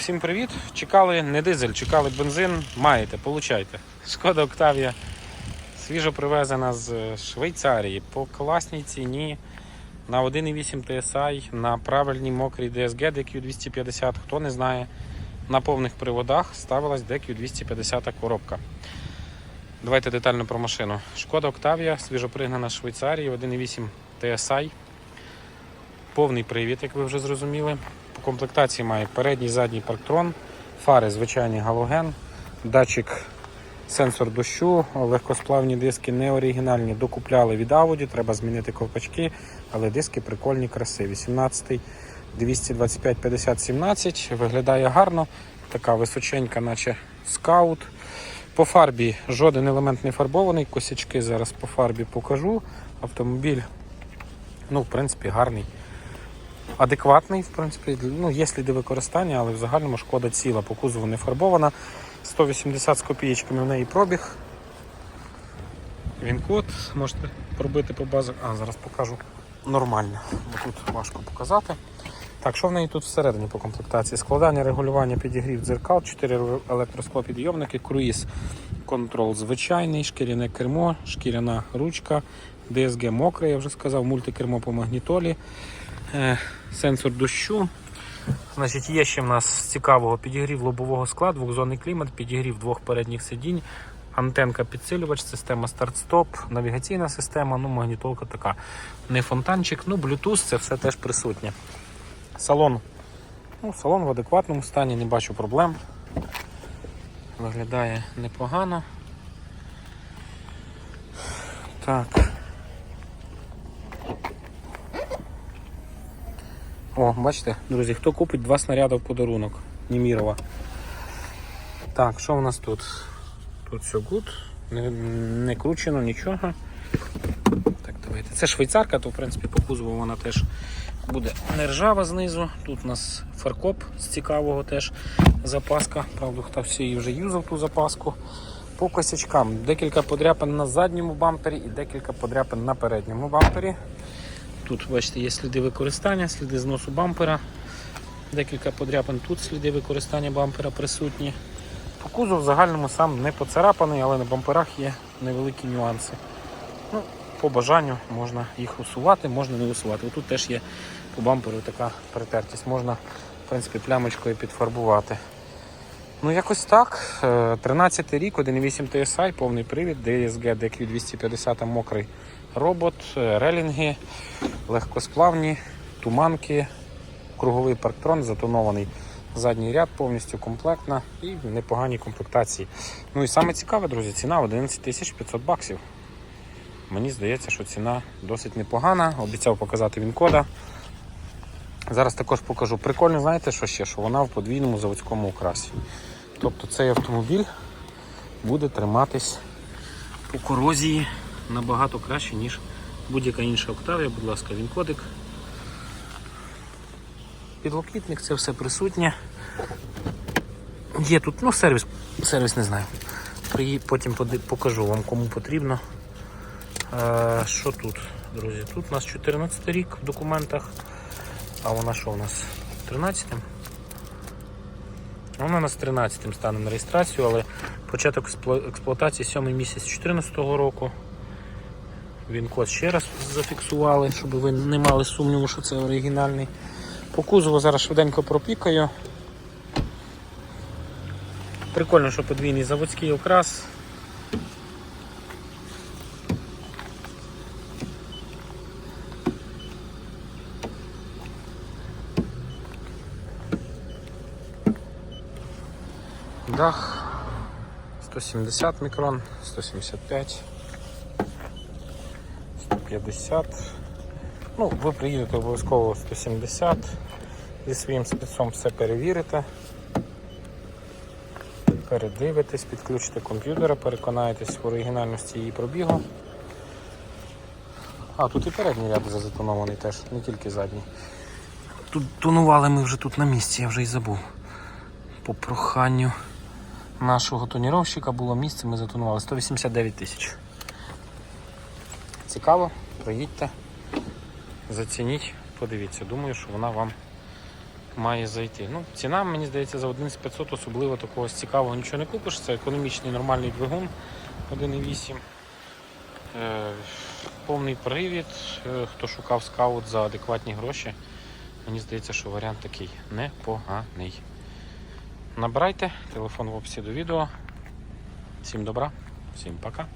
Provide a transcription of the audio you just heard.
Всім привіт! Чекали не дизель, чекали бензин. Маєте, получайте. Шкода Октавія свіжо привезена з Швейцарії по класній ціні на 1,8 TSI, на правильній мокрій DSG DQ250. Хто не знає, на повних приводах ставилась DQ250 коробка. Давайте детально про машину. Шкода Октавія, свіжопригнана з Швейцарії, 1,8 TSI. Повний привід, як ви вже зрозуміли. По комплектації має передній задній парктрон, фари звичайний галоген, датчик сенсор дощу, легкосплавні диски не оригінальні, докупляли від Audi, треба змінити ковпачки, але диски прикольні, красиві. 17 225 50 17 виглядає гарно, така височенька, наче скаут. По фарбі жоден елемент не фарбований, косячки зараз по фарбі покажу. Автомобіль, ну, в принципі, гарний адекватний, в принципі, ну, є сліди використання, але в загальному шкода ціла, по кузову не фарбована. 180 з копієчками в неї пробіг. Він код, можете пробити по базах. А, зараз покажу нормально, бо тут важко показати. Так, що в неї тут всередині по комплектації? Складання, регулювання, підігрів дзеркал, 4 електросклопідйомники, круїз, контрол звичайний, шкіряне кермо, шкіряна ручка, DSG мокре, я вже сказав, мультикермо по магнітолі, сенсор дощу. Значить, є ще в нас цікавого підігрів лобового скла, двохзонний клімат, підігрів двох передніх сидінь, антенка підсилювач, система старт-стоп, навігаційна система, ну магнітолка така. Не фонтанчик, ну Bluetooth, це все теж присутнє. Салон. Ну, салон в адекватному стані, не бачу проблем. Виглядає непогано. Так. О, бачите, друзі, хто купить два снаряди в подарунок Німірова. Так, що у нас тут? Тут все гуд, не, не кручено нічого. Так, давайте. Це швейцарка, то в принципі по кузову вона теж буде не ржава знизу. Тут у нас фаркоп з цікавого теж запаска. Правда, хто всі її вже юзав ту запаску. По косячкам декілька подряпин на задньому бампері і декілька подряпин на передньому бампері. Тут, бачите, є сліди використання, сліди зносу бампера. Декілька подряпин тут сліди використання бампера присутні. По кузов в загальному сам не поцарапаний, але на бамперах є невеликі нюанси. Ну, По бажанню можна їх усувати, можна не усувати. Тут теж є по бамперу така перетертість, можна в принципі, плямочкою підфарбувати. Ну, якось так. Е, 13 рік, 1.8 TSI, повний привід, DSG DQ250 мокрий робот, е, релінги, легкосплавні, туманки, круговий парктрон, затонований задній ряд, повністю комплектна і в непоганій комплектації. Ну і саме цікаве, друзі, ціна 11 500 баксів. Мені здається, що ціна досить непогана. Обіцяв показати він кода. Зараз також покажу. Прикольно, знаєте, що ще? Що вона в подвійному заводському окрасі. Тобто цей автомобіль буде триматись по корозії набагато краще, ніж будь-яка інша Октавія. Будь ласка, він кодик. Підлокітник, це все присутнє. Є тут, ну, сервіс, сервіс не знаю. Потім покажу вам, кому потрібно. Е, що тут, друзі? Тут у нас 14 рік в документах. А вона що у нас? 13-м? Вона у нас 13-м стане на реєстрацію, але початок експлуатації 7 місяць 2014 року. Він код ще раз зафіксували, щоб ви не мали сумніву, що це оригінальний. По кузову зараз швиденько пропікаю. Прикольно, що подвійний заводський окрас. Дах 170 мікрон, 175, 150. Ну, ви приїдете обов'язково 170 зі своїм спецом все перевірите. Передивитесь, підключите комп'ютера, переконаєтесь в оригінальності її пробігу. А, тут і передній ряд зазатонований теж, не тільки задній. Тут тонували ми вже тут на місці, я вже й забув. По проханню нашого тоніровщика було місце, ми затонували 189 тисяч. Цікаво, приїдьте, зацініть, подивіться. Думаю, що вона вам має зайти. Ну, ціна, мені здається, за 11500 особливо такого цікавого нічого не купиш. Це економічний нормальний двигун 1,8. Е, повний привід. Е, хто шукав скаут за адекватні гроші, мені здається, що варіант такий непоганий. Набирайте телефон в описі до відео. Всім добра, всім пока.